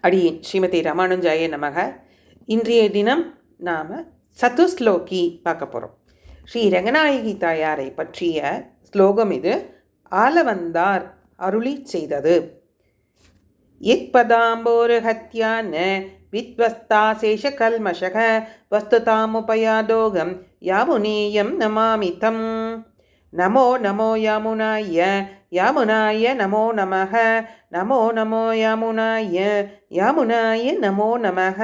அடியேன் ஸ்ரீமதி ராமானுஜாய நமக. இன்றைய தினம் நாம் சதுஸ்லோகி பார்க்க போகிறோம் ஸ்ரீ ரங்கநாயகி தாயாரை பற்றிய ஸ்லோகம் இது. ஆலவந்தார் அருளி செய்தது. எக்பதாம்போருஹத்யான வித்வஸ்தாசேஷகல்மஷக வஸ்துதாமுபயாதோகம் யாமுனேயம் நமாமிதம். நமோ நமோ யாமுனாய யாமுனாய நமோ நமக நமோ நமோ யாமுனாய யாமுனாய நமோ நமக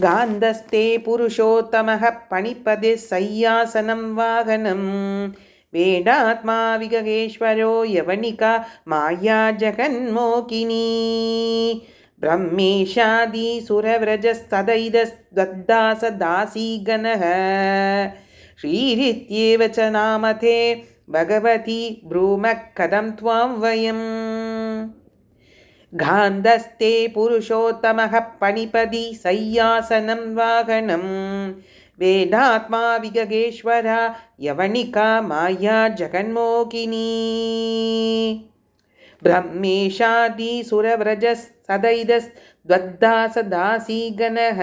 காந்தஸ்தே புருஷோத்தமக பணிப்பதே சையாசனம் வாகனம். வேடாத்மா விககேஸ்வரோ யவனிகா மாயா ஜகன்மோகினி. பிரம்மேஷாதி சுரவிரஜஸ்ததைதஸ்தாசதாசீகனக ஸ்ரீரித்யேவ ச நாமதே भगवती ब्रूमः कथं त्वां वयम्? गान्धस्ते पुरुषोत्तमः पणिपदि सय्यासनं वाहनम् वेदात्मा विगगेश्वरा यवनिका माया जगन्मोकिनी। ब्रह्मेशादिसुरव्रजसदैदस्द्वद्दासदासीगणः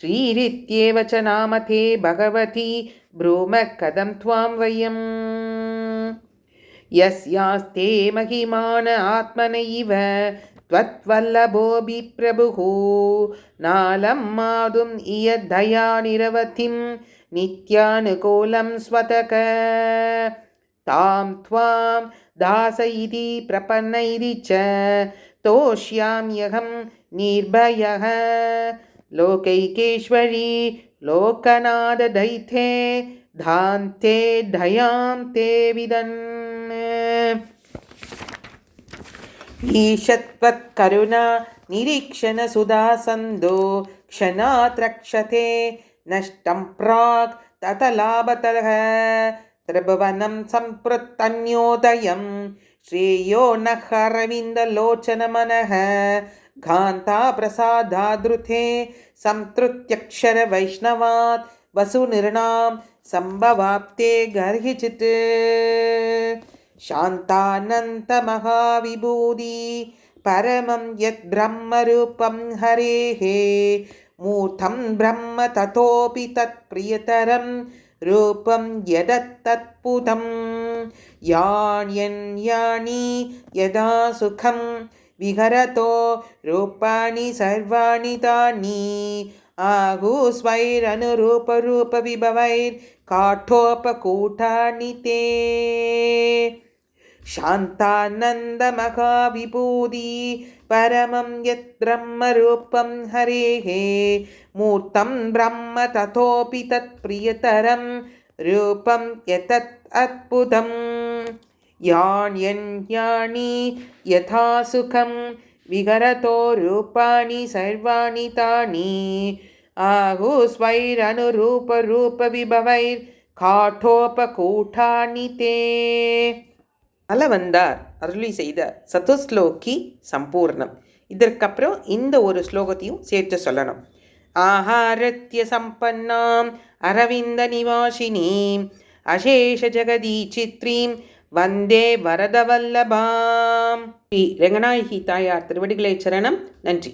श्रीरित्येव च नामते भगवती ब्रूमः कथं त्वां वयम् यस्यास्ते महिमान आत्मनैव त्वत्वल्लभोऽपि प्रभुः नालं मातुम् इयद्धया निरवधिं नित्यानुकूलं स्वतक तां त्वां दास इति प्रपन्नैरि च तोष्याम्यहं निर्भयः लोकैकेश्वरी लोकनाददैथे धान्ते दयां ते विदन्। ईशत्वत्करुणा निरीक्षणसुधासन्दो क्षणात् रक्षते नष्टं प्राक् ततलाभतः त्रिभुवनं सम्पृत्तन्योदयं श्रेयो न हरविन्दलोचनमनः घान्ताप्रसादादृते संतृत्यक्षरवैष्णवात् वसुनिर्णां सम्भवाप्ते गर्हिचित् शान्तानन्तमहाविभूति परमं यद्ब्रह्मरूपं हरेः मूर्तं ब्रह्म ततोऽपि तत्प्रियतरं रूपं यदत्तत्पुतं यान्यन्यानि यदा सुखं विहरतो रूपाणि सर्वाणि तानि आहुस्वैरनुरूपरूपविभवैर्काठोपकूटानि ते शान्तानन्दमहाविभूति परमं यत् ब्रह्मरूपं हरेः मूर्तं ब्रह्म ततोऽपि तत्प्रियतरं रूपं यतत् अद्भुतं यान्यन्यानि यथा सुखं विहरतो रूपाणि सर्वाणि तानि आहुस्वैरनुरूपरूपविभवैर्काठोपकूटानि ते அலவந்தார் அருளி செய்த சதுஸ்லோகி சம்பூர்ணம் இதற்கப்புறம் இந்த ஒரு ஸ்லோகத்தையும் சேர்த்து சொல்லணும் ஆஹாரத்திய சம்பன்னாம் அரவிந்த நிவாசினீம் அசேஷ ஜெகதி சித்ரீம் வந்தே வரதவல்லபாம். ஸ்ரீ ரங்கநாயகி தாயார் திருவடிகளை சரணம். நன்றி.